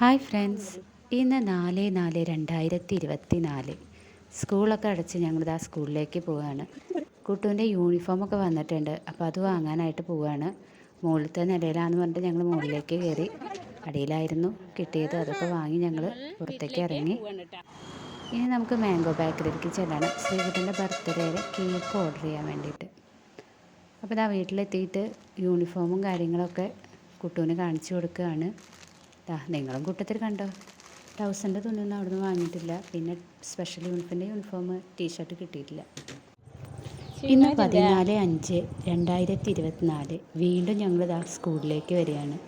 Hi friends. ഇന്ന് നാല് നാല് രണ്ടായിരത്തി ഇരുപത്തി നാല് സ്കൂളൊക്കെ അടച്ച് ഞങ്ങളിതാ സ്കൂളിലേക്ക് പോവുകയാണ് കുട്ടുവിന്റെ യൂണിഫോമൊക്കെ വന്നിട്ടുണ്ട്. അപ്പോൾ അത് വാങ്ങാനായിട്ട് പോവുകയാണ് മുകളിലത്തെ നിലയിലാണെന്ന് പറഞ്ഞിട്ട് ഞങ്ങൾ മുകളിലേക്ക് കയറി അടിയിലായിരുന്നു. കിട്ടിയത് അതൊക്കെ വാങ്ങി ഞങ്ങൾ പുറത്തേക്ക് ഇറങ്ങി. ഇനി നമുക്ക് മാംഗോ ബേക്കറിയിലേക്ക് ചെല്ലണം. ശ്രീകുട്ടന്റെ ബർത്ത്ഡേയിൽ കേക്ക് ഓർഡർ ചെയ്യാൻ വേണ്ടിയിട്ട്. അപ്പോൾ ഇതാ വീട്ടിലെത്തിയിട്ട് യൂണിഫോമും കാര്യങ്ങളൊക്കെ കുട്ടുവിന് കാണിച്ചു കൊടുക്കുകയാണ് നിങ്ങളും കൂട്ടത്തിൽ കണ്ടോ? തൗസൻഡ് തുണിയൊന്നും അവിടുന്ന് വാങ്ങിയിട്ടില്ല. പിന്നെ സ്പെഷ്യൽ യൂണിഫോമിന്റെ യൂണിഫോം ടീഷർട്ട് കിട്ടിയിട്ടില്ല. ഇന്ന് പതിനാല് അഞ്ച് രണ്ടായിരത്തി ഇരുപത്തിനാല് വീണ്ടും ഞങ്ങൾ ദാ സ്കൂളിലേക്ക് വരികയാണ്.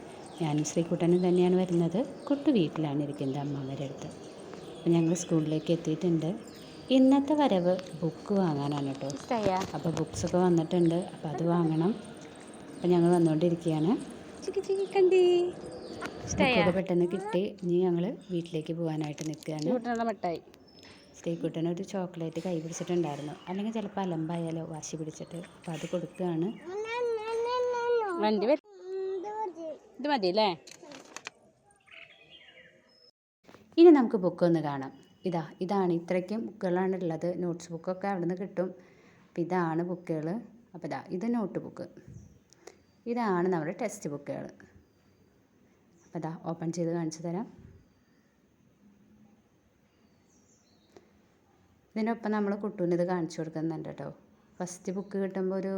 ഞാനും ശ്രീകുട്ടനും തന്നെയാണ് വരുന്നത്. കുട്ടു വീട്ടിലാണ് ഇരിക്കുന്നത് അമ്മമാരുടെ അടുത്ത്. അപ്പോൾ ഞങ്ങൾ സ്കൂളിലേക്ക് എത്തിയിട്ടുണ്ട്. ഇന്നത്തെ വരവ് ബുക്ക് വാങ്ങാനാണ് കേട്ടോ. അപ്പോൾ ബുക്സൊക്കെ വന്നിട്ടുണ്ട്. അപ്പോൾ അത് വാങ്ങണം. അപ്പോൾ ഞങ്ങൾ വന്നുകൊണ്ടിരിക്കുകയാണ്. കണ്ടി. ബുക്കൊക്കെ പെട്ടെന്ന് കിട്ടി. ഇനി ഞങ്ങൾ വീട്ടിലേക്ക് പോകാനായിട്ട് നിൽക്കുകയാണ്. മിഠായി. ശ്രീകുട്ടന് ഒരു ചോക്ലേറ്റ് കൈ പിടിച്ചിട്ടുണ്ടായിരുന്നു. അല്ലെങ്കിൽ ചിലപ്പോൾ അലമ്പായാലോ വാശി പിടിച്ചിട്ട്. അപ്പം അത് കൊടുക്കുകയാണ്. വണ്ടി ഇത് മതി അല്ലേ ഇനി നമുക്ക് ബുക്ക് ഒന്ന് കാണാം. ഇതാ ഇതാണ്. ഇത്രയ്ക്കും ബുക്കുകളാണ് ഉള്ളത്. നോട്ട്സ് ബുക്കൊക്കെ അവിടെ നിന്ന് കിട്ടും. അപ്പം ഇതാണ് ബുക്കുകൾ അപ്പോൾ ഇതാ ഇത് നോട്ട് ബുക്ക് ഇതാണ് നമ്മുടെ ടെക്സ്റ്റ് ബുക്കുകൾ ഇതാ ഓപ്പൺ ചെയ്ത് കാണിച്ചു തരാം. ഇതിനൊപ്പം നമ്മൾ കുട്ടൂന് ഇത് കാണിച്ചു കൊടുക്കുന്നുണ്ട് കേട്ടോ. ഫസ്റ്റ് ബുക്ക് കിട്ടുമ്പോൾ ഒരു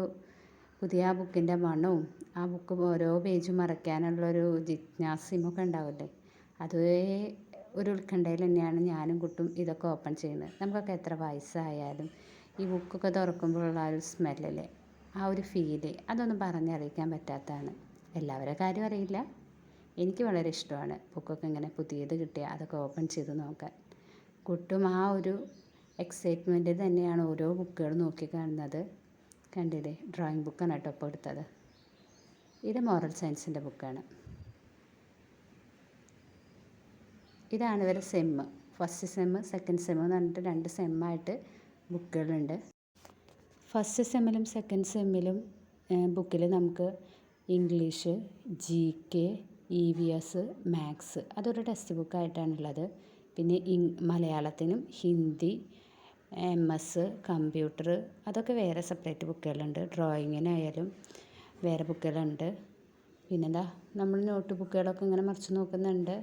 പുതിയ ആ ബുക്കിന്റെ മണവും ആ ബുക്ക് ഓരോ പേജും മറയ്ക്കാനുള്ളൊരു ജിജ്ഞാസയുമൊക്കെ ഉണ്ടാവില്ലേ? അതേ ഒരു ഉത്കണ്ഠയിൽ തന്നെയാണ് ഞാനും കുട്ടും ഇതൊക്കെ ഓപ്പൺ ചെയ്യുന്നത്. നമുക്കൊക്കെ എത്ര വയസ്സായാലും ഈ ബുക്കൊക്കെ തുറക്കുമ്പോഴുള്ള ആ ഒരു സ്മെല്ലല്ലേ ആ ഒരു ഫീൽ അതൊന്നും പറഞ്ഞറിയിക്കാൻ പറ്റാത്തതാണ്. എല്ലാവരുടെ കാര്യം അറിയില്ല. എനിക്ക് വളരെ ഇഷ്ടമാണ് ബുക്കൊക്കെ ഇങ്ങനെ പുതിയത് കിട്ടിയാൽ അതൊക്കെ ഓപ്പൺ ചെയ്ത് നോക്കാൻ. കുട്ടും ആ ഒരു എക്സൈറ്റ്മെന്റിൽ തന്നെയാണ് ഓരോ ബുക്കുകൾ നോക്കി കാണുന്നത്. കണ്ടില്ലേ? ഡ്രോയിങ് ബുക്കാണ് കേട്ടോ ഇപ്പോൾ എടുത്തത്. ഇത് മോറൽ സയൻസിന്റെ ബുക്കാണ് ഇതാണ് ഇവരെ sem first sem second sem എന്ന് പറഞ്ഞിട്ട് രണ്ട് സെമ്മായിട്ട് ബുക്കുകളുണ്ട്. ഫസ്റ്റ് സെമ്മിലും സെക്കൻഡ് സെമ്മിലും ബുക്കിൽ നമുക്ക് English G K E V S maths അതൊരു ടെക്സ്റ്റ് ബുക്കായിട്ടാണുള്ളത്. പിന്നെ ഇ മലയാളത്തിനും ഹിന്ദി എം എസ് കമ്പ്യൂട്ടർ അതൊക്കെ വേറെ സെപ്പറേറ്റ് ബുക്കുകളുണ്ട്. ഡ്രോയിങ്ങിനായാലും വേറെ ബുക്കുകളുണ്ട്. പിന്നെന്താ നമ്മൾ നോട്ട് ബുക്കുകളൊക്കെ ഇങ്ങനെ മറിച്ച് നോക്കുന്നുണ്ട്.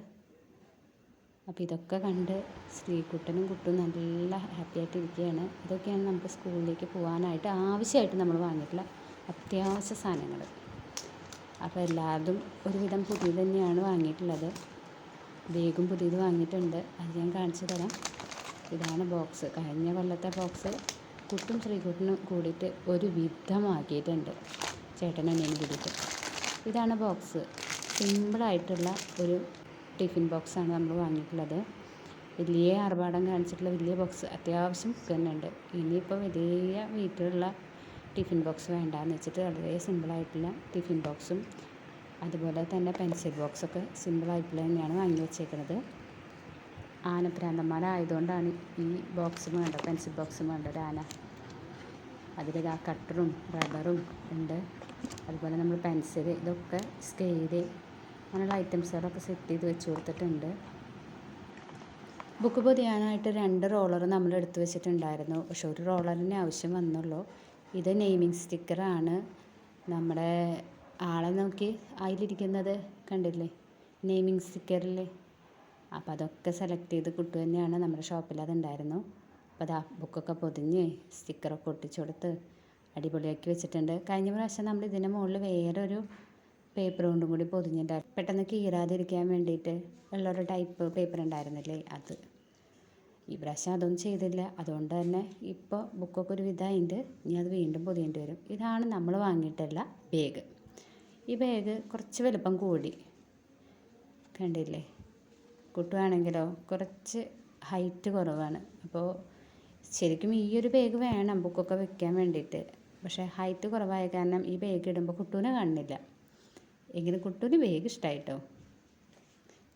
അപ്പോൾ ഇതൊക്കെ കണ്ട് ശ്രീകുട്ടനും കുട്ടും നല്ല ഹാപ്പി ആയിട്ട് ഇരിക്കുകയാണ് ഇതൊക്കെയാണ് നമുക്ക് സ്കൂളിലേക്ക് പോകാനായിട്ട് ആവശ്യമായിട്ട് നമ്മൾ വാങ്ങിയിട്ടുള്ള അത്യാവശ്യ സാധനങ്ങൾ. അപ്പോൾ എല്ലാതും ഒരുവിധം പുതിയത് തന്നെയാണ് വാങ്ങിയിട്ടുള്ളത്. ബേഗും പുതിയത് വാങ്ങിയിട്ടുണ്ട്. അത് ഞാൻ കാണിച്ചു തരാം. ഇതാണ് ബോക്സ്. കഴിഞ്ഞ കൊല്ലത്തെ ബോക്സ് കുട്ടും ശ്രീകുട്ടനും കൂടിയിട്ട് ഒരു വിധമാക്കിയിട്ടുണ്ട് ചേട്ടനെന്നെയും കൂടിയിട്ട്. ഇതാണ് ബോക്സ്. സിമ്പിളായിട്ടുള്ള ഒരു ടിഫിൻ ബോക്സാണ് നമ്മൾ വാങ്ങിയിട്ടുള്ളത്. വലിയ ആർഭാടം കാണിച്ചിട്ടുള്ള വലിയ ബോക്സ് അത്യാവശ്യം തന്നെ ഉണ്ട്. ഇനിയിപ്പോൾ വലിയ വീട്ടിലുള്ള ടിഫിൻ ബോക്സ് വേണ്ടാന്ന് വെച്ചിട്ട് വളരെ സിമ്പിളായിട്ടുള്ള ടിഫിൻ ബോക്സും അതുപോലെ തന്നെ പെൻസിൽ ബോക്സൊക്കെ സിമ്പിളായിട്ടുള്ള തന്നെയാണ് വാങ്ങി വെച്ചേക്കുന്നത് ആനപ്രാന്തന്മാരായതുകൊണ്ടാണ് ഈ ബോക്സും വേണ്ട പെൻസിൽ ബോക്സും വേണ്ട ഒരു ആന. ആ കട്ടറും റബ്ബറും ഉണ്ട്. അതുപോലെ നമ്മൾ പെൻസിൽ ഇതൊക്കെ സ്കെയിൽ അങ്ങനെയുള്ള ഐറ്റംസുകളൊക്കെ സെറ്റ് ചെയ്ത് വെച്ച് കൊടുത്തിട്ടുണ്ട്. ബുക്ക് പൊതിയാനായിട്ട് രണ്ട് റോളർ നമ്മൾ എടുത്തു വെച്ചിട്ടുണ്ടായിരുന്നു. പക്ഷെ ഒരു റോളറിന് ആവശ്യം വന്നുള്ളൂ. ഇത് നെയ്മിങ് സ്റ്റിക്കറാണ് നമ്മുടെ ആളെ നോക്കി അതിലിരിക്കുന്നത് കണ്ടില്ലേ? നെയ്മിങ് സ്റ്റിക്കറിൽ അപ്പോൾ അതൊക്കെ സെലക്ട് ചെയ്ത് കുട്ടു തന്നെയാണ് നമ്മുടെ ഷോപ്പിൽ അതുണ്ടായിരുന്നു. അപ്പോൾ അത് ബുക്കൊക്കെ പൊതിഞ്ഞ് സ്റ്റിക്കറൊക്കെ ഒട്ടിച്ചു കൊടുത്ത് അടിപൊളിയാക്കി വെച്ചിട്ടുണ്ട്. കഴിഞ്ഞ പ്രാവശ്യം നമ്മൾ ഇതിന്റെ മുകളിൽ വേറൊരു പേപ്പർ കൊണ്ടും കൂടി പൊതിഞ്ഞിട്ടുണ്ടായിരുന്നു പെട്ടെന്ന് കീറാതിരിക്കാൻ വേണ്ടിയിട്ട് ഉള്ളൊരു ടൈപ്പ് പേപ്പർ ഉണ്ടായിരുന്നില്ലേ അത്. ഈ പ്രാവശ്യം അതൊന്നും ചെയ്തില്ല. അതുകൊണ്ട് തന്നെ ഇപ്പോൾ ബുക്കൊക്കെ ഒരു വിധമായിട്ട് ഇനി അത് വീണ്ടും പൊതിയേണ്ടി വരും. ഇതാണ് നമ്മൾ വാങ്ങിയിട്ടുള്ള ബാഗ് ഈ ബാഗ് കുറച്ച് വലുപ്പം കൂടി. കണ്ടില്ലേ? കുട്ടുവാണെങ്കിലോ? കുറച്ച് ഹൈറ്റ് കുറവാണ്. അപ്പോൾ ശരിക്കും ഈ ഒരു ബാഗ് വേണം ബുക്കൊക്കെ വെക്കാൻ വേണ്ടിയിട്ട്. പക്ഷേ ഹൈറ്റ് കുറവായ കാരണം ഈ ബാഗ് ഇടുമ്പോൾ കുട്ടൂനെ കാണുന്നില്ല. എങ്കിലും കുട്ടൂന് ബാഗ് ഇഷ്ടമായിട്ടോ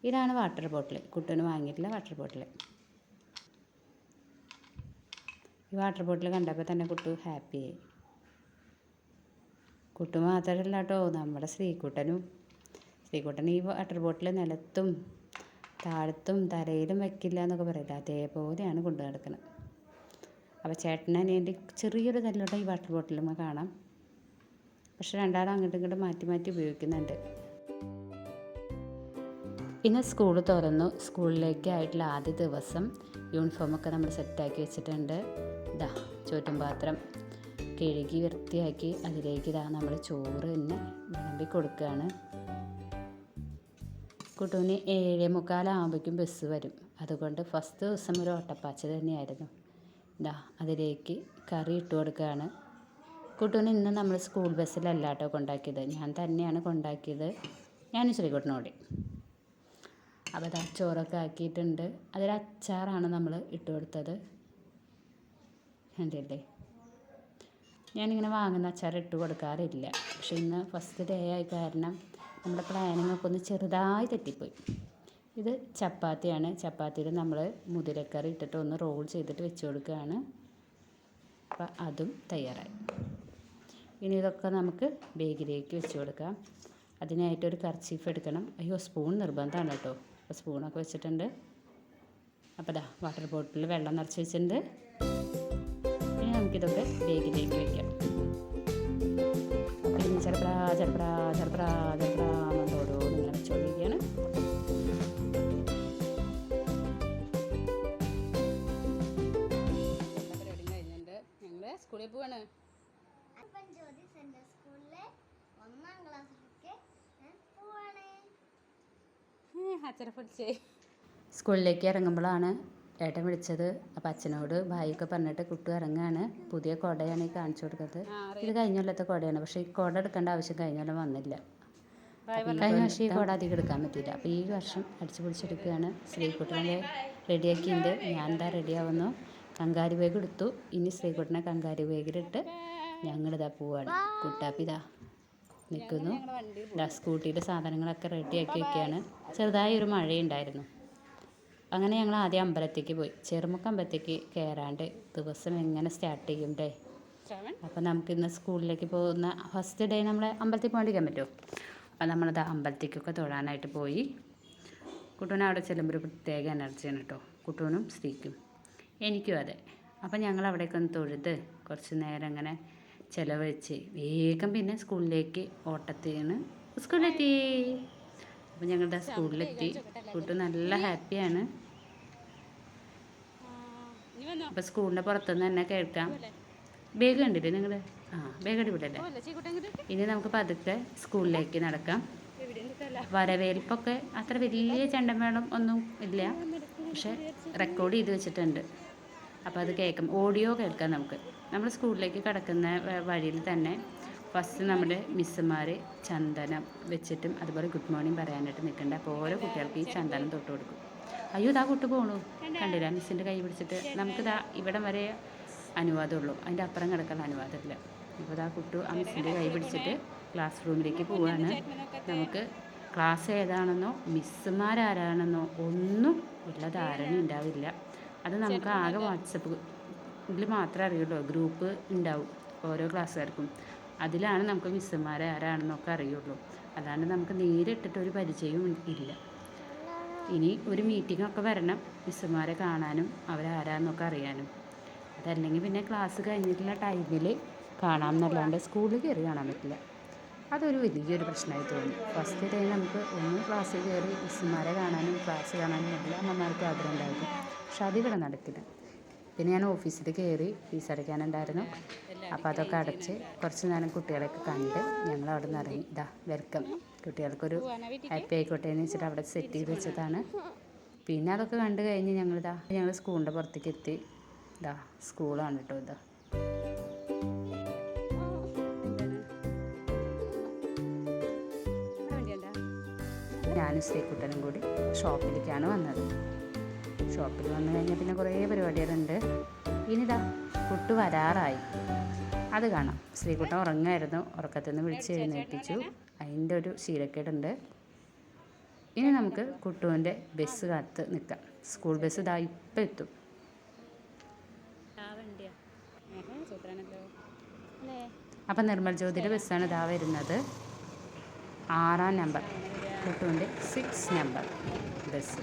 ഇതാണ് വാട്ടർ ബോട്ടിൽ കുട്ടൂന് വാങ്ങിയിട്ടുള്ള വാട്ടർ ബോട്ടിൽ ഈ വാട്ടർ ബോട്ടിൽ കണ്ടപ്പോൾ തന്നെ കുട്ടു ഹാപ്പിയായി കുട്ടു മാത്രമല്ല കേട്ടോ നമ്മുടെ ശ്രീകുട്ടനും. ശ്രീകുട്ടൻ ഈ വാട്ടർ ബോട്ടിൽ നിലത്തും താഴത്തും തലയിലും വയ്ക്കില്ല എന്നൊക്കെ പറയില്ല? അതേപോലെയാണ് കൊണ്ടു നടക്കുന്നത് അപ്പോൾ ചേട്ടനെ അനിയന്റെ ചെറിയൊരു തല്ലോടെ ഈ വാട്ടർ ബോട്ടിലും കാണാം. പക്ഷെ രണ്ടാളും അങ്ങോട്ടും ഇങ്ങോട്ടും മാറ്റി മാറ്റി ഉപയോഗിക്കുന്നുണ്ട്. പിന്നെ സ്കൂൾ തുറന്നു. സ്കൂളിലേക്കായിട്ടുള്ള ആദ്യ ദിവസം യൂണിഫോമൊക്കെ നമ്മൾ സെറ്റാക്കി വെച്ചിട്ടുണ്ട്. ഇതാ ചോറ്റും പാത്രം കഴുകി വൃത്തിയാക്കി അതിലേക്ക് ഇതാ നമ്മൾ ചോറ് തന്നെ വിളമ്പി കൊടുക്കുകയാണ്. കുട്ടൂന് ഏഴേ മുക്കാലാകുമ്പോഴേക്കും ബസ് വരും. അതുകൊണ്ട് ഫസ്റ്റ് ദിവസം ഒരു ഓട്ടപ്പാച്ച തന്നെയായിരുന്നു. ഇതാ അതിലേക്ക് കറി ഇട്ട് കൊടുക്കുകയാണ്. കുട്ടൂന് ഇന്ന് നമ്മൾ സ്കൂൾ ബസ്സിലല്ല കേട്ടോ കൊണ്ടാക്കിയത്. ഞാൻ തന്നെയാണ് കൊണ്ടാക്കിയത്. ഞാനും ശ്രീകുട്ടനോടി. അപ്പോൾ അത് ചോറൊക്കെ ആക്കിയിട്ടുണ്ട്. അതിൽ അച്ചാറാണ് നമ്മൾ ഇട്ട് കൊടുത്തത്. കണ്ടില്ലേ? ഞാനിങ്ങനെ വാങ്ങുന്ന അച്ചാർ ഇട്ട് കൊടുക്കാറില്ല. പക്ഷെ ഇന്ന് ഫസ്റ്റ് ഡേ ആയ കാരണം നമ്മുടെ പ്ലാനിങ് ഒക്കെ ഒന്ന് ചെറുതായി തെറ്റിപ്പോയി. ഇത് ചപ്പാത്തിയാണ്. ചപ്പാത്തിയിൽ നമ്മൾ മുതിരക്കറി ഇട്ടിട്ട് ഒന്ന് റോൾ ചെയ്തിട്ട് വെച്ച് കൊടുക്കുകയാണ്. അപ്പം അതും തയ്യാറായി. ഇനി ഇതൊക്കെ നമുക്ക് ബേഗിലേക്ക് വെച്ച് കൊടുക്കാം. അതിനായിട്ട് ഒരു കർച്ചീഫ് എടുക്കണം. അയ്യോ സ്പൂൺ നിർബന്ധമാണ് കേട്ടോ. അപ്പോൾ സ്പൂണൊക്കെ വെച്ചിട്ടുണ്ട്. അപ്പോൾ ദാ വാട്ടർ ബോട്ടിൽ വെള്ളം നിറച്ച് വെച്ചിട്ടുണ്ട്. നമുക്കിതൊക്കെ ബേഗിലേക്ക് വയ്ക്കാം. പിന്നെ ഇനി ചെറുപ്രാ ചെറുപ്രാ ചെറുപ്രാ ചെറുപ്രാ എന്നുകൊണ്ട് ഓരോന്ന് ഇങ്ങനെ വെച്ചുകൊണ്ടിരിക്കുകയാണ് സ്കൂളിൽ പോവാണ്. അപ്പം ജ്യോതി സെൻട്രൽ സ്കൂളിലെ ഒന്നാം ക്ലാസ്സിലേക്ക് ഞാൻ പോവാണ്. സ്കൂളിലേക്ക് ഇറങ്ങുമ്പോഴാണ് ഏട്ടൻ വിളിച്ചത്. അപ്പം അച്ഛനോട് ഭായിയൊക്കെ പറഞ്ഞിട്ട് കുട്ടി ഇറങ്ങുകയാണ് പുതിയ കുടയാണ് ഈ കാണിച്ചു കൊടുക്കുന്നത്. ഇത് കഴിഞ്ഞ കൊല്ലത്തെ കുടയാണ്. പക്ഷേ ഈ കുട എടുക്കേണ്ട ആവശ്യം കഴിഞ്ഞ കൊല്ലം വന്നില്ല. കഴിഞ്ഞ വർഷം ഈ കുട അധികം എടുക്കാൻ പറ്റിയില്ല. അപ്പോൾ ഈ വർഷം അടിച്ചു പൊളിച്ചെടുക്കുകയാണ്. ശ്രീകുട്ടനെ റെഡിയാക്കിയിട്ടുണ്ട് ഞാൻ എന്താ റെഡിയാവുന്നു. കങ്കാരി ബാഗ് എടുത്തു. ഇനി ശ്രീകുട്ടനെ കങ്കാരി ബാഗിലിട്ട് ഞങ്ങളിതാ പോവാണ്. കുട്ടാപ്പിതാ നിൽക്കുന്നു സ്കൂട്ടിയുടെ സാധനങ്ങളൊക്കെ റെഡിയാക്കി വെക്കുകയാണ്. ചെറുതായി ഒരു മഴയുണ്ടായിരുന്നു. അങ്ങനെ ഞങ്ങൾ ആദ്യം അമ്പലത്തേക്ക് പോയി. ചെറുമുക്ക് അമ്പലത്തേക്ക് കയറാണ്ട് ദിവസം എങ്ങനെ സ്റ്റാർട്ട് ചെയ്യും ഡേ അപ്പോൾ നമുക്ക് ഇന്ന് സ്കൂളിലേക്ക് പോകുന്ന ഫസ്റ്റ് ഡേ നമ്മൾ അമ്പലത്തിൽ പോകാണ്ടിരിക്കാൻ പറ്റുമോ അപ്പോൾ നമ്മളത് അമ്പലത്തേക്കൊക്കെ തൊഴാനായിട്ട് പോയി. കുട്ടൂന് അവിടെ ചെല്ലുമ്പോൾ ഒരു പ്രത്യേക എനർജിയാണ് കേട്ടോ കുട്ടൂനും സ്ത്രീക്കും എനിക്കും അതെ. അപ്പോൾ ഞങ്ങൾ അവിടേക്ക് ഒന്ന് തൊഴുത് കുറച്ച് നേരം ഇങ്ങനെ ചിലവഴിച്ച് വേഗം പിന്നെ സ്കൂളിലേക്ക് ഓട്ടത്തിന് സ്കൂളിലെത്തി. അപ്പോൾ ഞങ്ങളുടെ സ്കൂളിലെത്തി കുട്ടു നല്ല ഹാപ്പിയാണ്. അപ്പോൾ സ്കൂളിന്റെ പുറത്തുനിന്ന് തന്നെ കേൾക്കാം. ബേഗ് കണ്ടില്ലേ നിങ്ങൾ ആ ബേഗ് അടിപൊളിയല്ലേ? ഇനി നമുക്ക് പതുക്കെ സ്കൂളിലേക്ക് നടക്കാം. വരവേൽപ്പൊക്കെ അത്ര വലിയ ചെണ്ടമേളം ഒന്നും ഇല്ല. പക്ഷെ റെക്കോർഡ് ചെയ്ത് വെച്ചിട്ടുണ്ട്. അപ്പോൾ അത് കേൾക്കാം. ഓഡിയോ കേൾക്കാം നമുക്ക്. നമ്മൾ സ്കൂളിലേക്ക് കടക്കുന്ന വഴിയിൽ തന്നെ ഫസ്റ്റ് നമ്മുടെ മിസ്സുമാർ ചന്ദനം വെച്ചിട്ടും അതുപോലെ ഗുഡ് മോർണിംഗ് പറയാനായിട്ട് നിൽക്കേണ്ട. അപ്പോൾ ഓരോ കുട്ടികൾക്ക് ഈ ചന്ദനം തൊട്ട് കൊടുക്കും. അയ്യോ ഇതാ കുട്ടി പോകണു കണ്ടില്ല? മിസ്സിന്റെ കൈ പിടിച്ചിട്ട് നമുക്കിതാ ഇവിടം വരെ അനുവാദമുള്ളൂ. അതിന്റെ അപ്പുറം കിടക്കുന്ന അനുവാദമില്ല. അപ്പോൾ ഇതാ കുട്ടു ആ മിസ്സിന്റെ കൈ പിടിച്ചിട്ട് ക്ലാസ് റൂമിലേക്ക് പോവാണ്. നമുക്ക് ക്ലാസ് ഏതാണെന്നോ മിസ്സുമാരാരാണെന്നോ ഒന്നും ഉള്ള ധാരണ ഉണ്ടാവില്ല. അത് നമുക്ക് ആകെ വാട്സപ്പ് ഇതിൽ മാത്രമേ അറിയുള്ളൂ. ഗ്രൂപ്പ് ഉണ്ടാവും ഓരോ ക്ലാസ്സുകാർക്കും. അതിലാണ് നമുക്ക് മിസ്സുമാരെ ആരാണെന്നൊക്കെ അറിയുള്ളൂ. അതാണ് നമുക്ക് നേരിട്ടിട്ട് ഒരു പരിചയവും ഇല്ല. ഇനി ഒരു മീറ്റിങ്ങൊക്കെ വരണം മിസ്സുമാരെ കാണാനും അവരാരാന്നൊക്കെ അറിയാനും. അതല്ലെങ്കിൽ പിന്നെ ക്ലാസ് കഴിഞ്ഞിട്ടുള്ള ടൈമിൽ കാണാം എന്നല്ലാണ്ട് സ്കൂളിൽ കയറി കാണാൻ പറ്റില്ല. അതൊരു വലിയൊരു പ്രശ്നമായി തോന്നി. ഫസ്റ്റ് ഡേ നമുക്ക് ഒന്നും ക്ലാസ്സിൽ കയറി മിസ്സുമാരെ കാണാനും ക്ലാസ് കാണാനും എല്ലാ അമ്മമാർക്കും ആഗ്രഹം ഉണ്ടായിരുന്നു. പക്ഷെ അതിവിടെ നടക്കില്ല. പിന്നെ ഞാൻ ഓഫീസിൽ കയറി ഫീസ് അടയ്ക്കാനുണ്ടായിരുന്നു അപ്പോൾ അതൊക്കെ അടച്ച് കുറച്ച് നേരം കുട്ടികളെയൊക്കെ കണ്ട് ഞങ്ങൾ അവിടെ നിന്ന് ഇറങ്ങി. ഇതാ വെൽക്കം. കുട്ടികൾക്കൊരു ഹാപ്പി ആയിക്കോട്ടെ എന്ന് വെച്ചിട്ട് അവിടെ സെറ്റ് ചെയ്ത് വെച്ചതാണ്. പിന്നെ അതൊക്കെ കണ്ടു കഴിഞ്ഞ് ഞങ്ങളിതാ ഞങ്ങൾ സ്കൂളിന്റെ പുറത്തേക്ക് എത്തി. ഇതാ സ്കൂളാണ് കേട്ടോ ഇതാ. ഞാനും സ്ത്രീക്കുട്ടനും കൂടി ഷോപ്പിലേക്കാണ് വന്നത്. ഷോപ്പിൽ വന്നു കഴിഞ്ഞാൽ പിന്നെ കുറേ പരിപാടികളുണ്ട്. ഇനിതാ കുട്ടു വരാറായി. അത് കാണാം. ശ്രീകുട്ടൻ ഉറങ്ങായിരുന്നു. ഉറക്കത്തിൽ നിന്ന് വിളിച്ച് എഴുന്നേൽപ്പിച്ചു. അതിന്റെ ഒരു ശീലക്കേടുണ്ട്. ഇനി നമുക്ക് കുട്ടുവിന്റെ ബസ് കാത്ത് നിൽക്കാം. സ്കൂൾ ബസ് ഇതാ ഇപ്പം എത്തും. അപ്പം നിർമ്മൽ ജ്യോതിയുടെ ബസ്സാണ് ഇതാ വരുന്നത്. ആറാം നമ്പർ. കുട്ടുവിന്റെ സിക്സ് നമ്പർ ബസ്.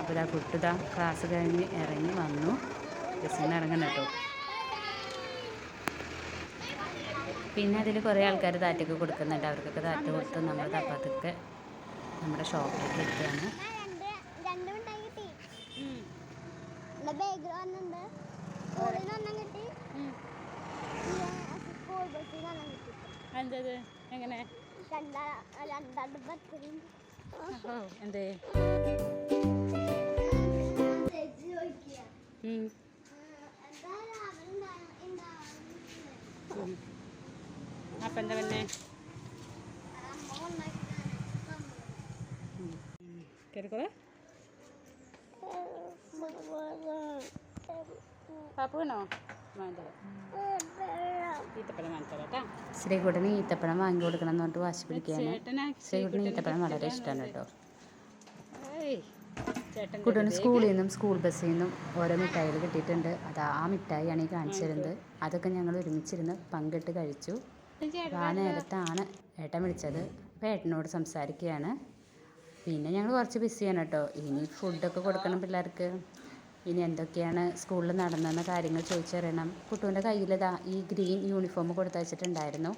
അപ്പോൾ ഇതാ കുട്ടിതാ ക്ലാസ് കഴിഞ്ഞ് ഇറങ്ങി വന്നു. ബസ്സിൽ നിന്ന് ഇറങ്ങണം കേട്ടോ. പിന്നെ അതിൽ കുറേ ആൾക്കാർ താറ്റൊക്കെ കൊടുക്കുന്നുണ്ട്. അവർക്കൊക്കെ താറ്റ് കൊടുത്ത് നമ്മൾ തപ്പത്തൊക്കെ നമ്മുടെ ഷോപ്പിലേക്ക് എത്തുകയാണ് എന്തത്? എങ്ങനെ? രണ്ടാ രണ്ടാണ്ട് എന്തേ. അപ്പം എന്താ പിന്നെ? കേൾക്കോളെ പാപ്പു വേണോ വേണ്ടത് ഈത്തപ്പഴം വാങ്ങിച്ചോളാം കേട്ടോ ശ്രീകുട്ടന് ഈത്തപ്പഴം വാങ്ങി കൊടുക്കണം എന്ന് പറഞ്ഞിട്ട് വാശി പിടിക്കുകയാണ്. ശ്രീകുട്ടന് ഈത്തപ്പഴം വളരെ ഇഷ്ടമാണ് കേട്ടോ. കുട്ടന് സ്കൂളിൽ നിന്നും സ്കൂൾ ബസ്സിൽ നിന്നും ഓരോ മിഠായികൾ കിട്ടിയിട്ടുണ്ട്. അത് ആ മിഠായിയാണ് ഈ കാണിച്ചു തരുന്നത്. അതൊക്കെ ഞങ്ങൾ ഒരുമിച്ചിരുന്ന് പങ്കിട്ട് കഴിച്ചു. അപ്പോൾ ആ നേരത്താണ്. ഏട്ടൻ വിളിച്ചത്. അപ്പോൾ ഏട്ടനോട് സംസാരിക്കുകയാണ് പിന്നെ ഞങ്ങൾ കുറച്ച് ബിസിയാണ് കേട്ടോ ഇനി ഫുഡൊക്കെ കൊടുക്കണം പിള്ളേർക്ക്. ഇനി എന്തൊക്കെയാണ് സ്കൂളിൽ നടന്നെന്ന കാര്യങ്ങൾ ചോദിച്ചറിയണം. കുട്ടുവിന്റെ കയ്യിലിതാ ഈ ഗ്രീൻ യൂണിഫോം കൊടുത്തയച്ചിട്ടുണ്ടായിരുന്നു.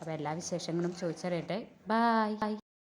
അപ്പോൾ എല്ലാ വിശേഷങ്ങളും ചോദിച്ചറിയട്ടെ. ബായ്